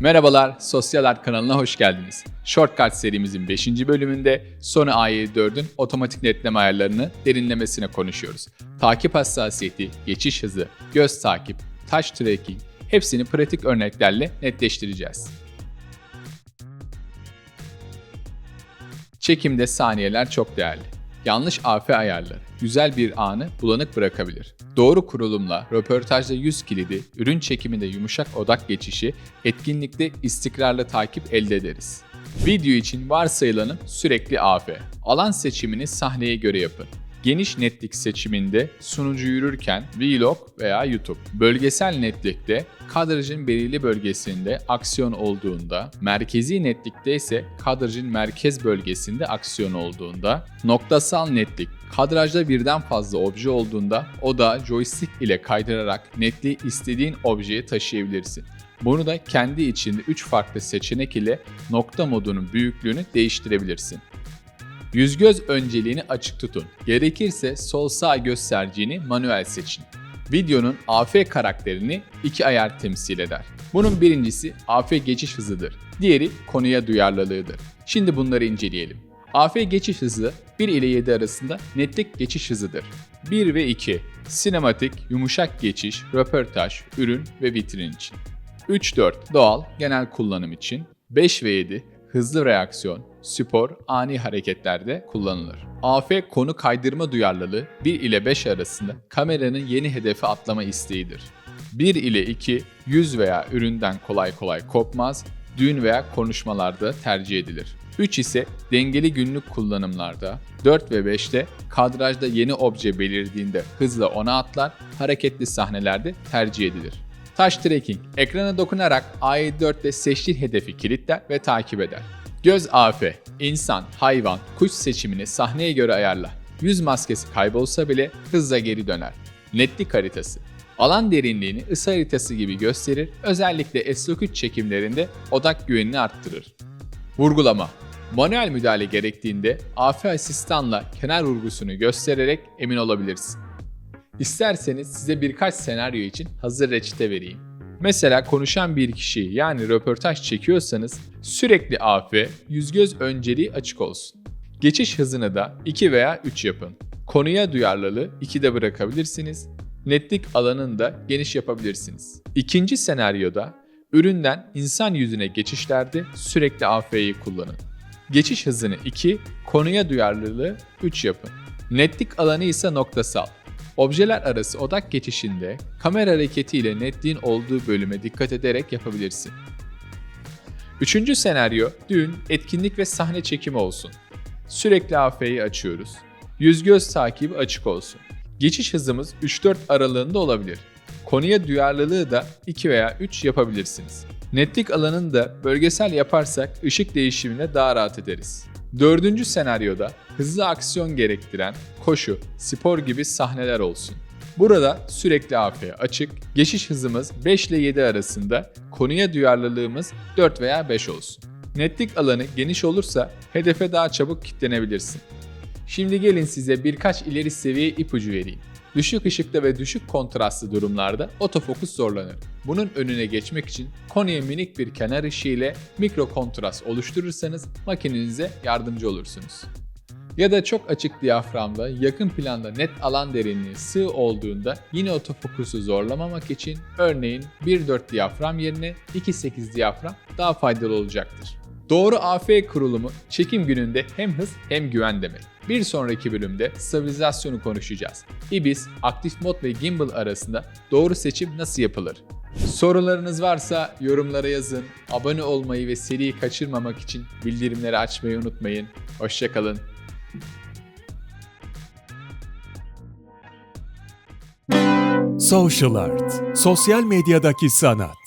Merhabalar, Sosyal Art kanalına hoş geldiniz. Shortcut serimizin 5. bölümünde Sony A74'ün otomatik netleme ayarlarını derinlemesine konuşuyoruz. Takip hassasiyeti, geçiş hızı, göz takip, touch tracking hepsini pratik örneklerle netleştireceğiz. Çekimde saniyeler çok değerli. Yanlış AF ayarları güzel bir anı bulanık bırakabilir. Doğru kurulumla röportajda yüz kilidi, ürün çekiminde yumuşak odak geçişi, etkinlikte istikrarlı takip elde ederiz. Video için varsayılanı sürekli AF. Alan seçimini sahneye göre yapın. Geniş netlik seçiminde sunucu yürürken Vlog veya YouTube. Bölgesel netlikte kadrajın belirli bölgesinde aksiyon olduğunda, merkezi netlikte ise kadrajın merkez bölgesinde aksiyon olduğunda, noktasal netlik kadrajda birden fazla obje olduğunda o da joystick ile kaydırarak netliği istediğin objeye taşıyabilirsin. Bunu da kendi içinde 3 farklı seçenek ile nokta modunun büyüklüğünü değiştirebilirsin. Yüz göz önceliğini açık tutun. Gerekirse sol sağ gösterdiğini manuel seçin. Videonun AF karakterini iki ayar temsil eder. Bunun birincisi AF geçiş hızıdır. Diğeri konuya duyarlılığıdır. Şimdi bunları inceleyelim. AF geçiş hızı 1 ile 7 arasında netlik geçiş hızıdır. 1 ve 2 sinematik, yumuşak geçiş, röportaj, ürün ve vitrin için. 3-4 doğal, genel kullanım için. 5 ve 7 hızlı reaksiyon, spor, ani hareketlerde kullanılır. AF konu kaydırma duyarlılığı 1 ile 5 arasında kameranın yeni hedefe atlama isteğidir. 1 ile 2 yüz veya üründen kolay kolay kopmaz, düğün veya konuşmalarda tercih edilir. 3 ise dengeli günlük kullanımlarda, 4 ve 5'te kadrajda yeni obje belirdiğinde hızla ona atlar, hareketli sahnelerde tercih edilir. Touch Tracking, ekrana dokunarak A74'te seçtiğin hedefi kilitler ve takip eder. Göz AF, insan, hayvan, kuş seçimini sahneye göre ayarla. Yüz maskesi kaybolsa bile hızla geri döner. Netlik haritası, alan derinliğini ısı haritası gibi gösterir, özellikle S3 çekimlerinde odak güvenini arttırır. Vurgulama, manuel müdahale gerektiğinde AF asistanla kenar vurgusunu göstererek emin olabilirsin. İsterseniz size birkaç senaryo için hazır reçete vereyim. Mesela konuşan bir kişi yani röportaj çekiyorsanız sürekli AF, yüz göz önceliği açık olsun. Geçiş hızını da 2 veya 3 yapın. Konuya duyarlılığı 2'de bırakabilirsiniz. Netlik alanını da geniş yapabilirsiniz. İkinci senaryoda üründen insan yüzüne geçişlerde sürekli AF'yi kullanın. Geçiş hızını 2, konuya duyarlılığı 3 yapın. Netlik alanı ise noktasal. Objeler arası odak geçişinde kamera hareketiyle netliğin olduğu bölüme dikkat ederek yapabilirsin. Üçüncü senaryo düğün, etkinlik ve sahne çekimi olsun. Sürekli AF'yi açıyoruz. Yüz göz takibi açık olsun. Geçiş hızımız 3-4 aralığında olabilir. Konuya duyarlılığı da 2 veya 3 yapabilirsiniz. Netlik alanını da bölgesel yaparsak ışık değişimine daha rahat ederiz. Dördüncü senaryoda hızlı aksiyon gerektiren koşu, spor gibi sahneler olsun. Burada sürekli AF açık, geçiş hızımız 5 ile 7 arasında, konuya duyarlılığımız 4 veya 5 olsun. Netlik alanı geniş olursa hedefe daha çabuk kitlenebilirsin. Şimdi gelin size birkaç ileri seviye ipucu vereyim. Düşük ışıkta ve düşük kontrastlı durumlarda otofokus zorlanır. Bunun önüne geçmek için konuya minik bir kenar ışığı mikro kontrast oluşturursanız makinenize yardımcı olursunuz. Ya da çok açık diyaframda yakın planda net alan derinliği sığ olduğunda yine otofokusu zorlamamak için örneğin 1.4 diyafram yerine 2.8 diyafram daha faydalı olacaktır. Doğru AF kurulumu çekim gününde hem hız hem güven demek. Bir sonraki bölümde stabilizasyonu konuşacağız. IBIS, aktif mod ve gimbal arasında doğru seçim nasıl yapılır? Sorularınız varsa yorumlara yazın. Abone olmayı ve seriyi kaçırmamak için bildirimleri açmayı unutmayın. Hoşçakalın. Social Art, sosyal medyadaki sanat.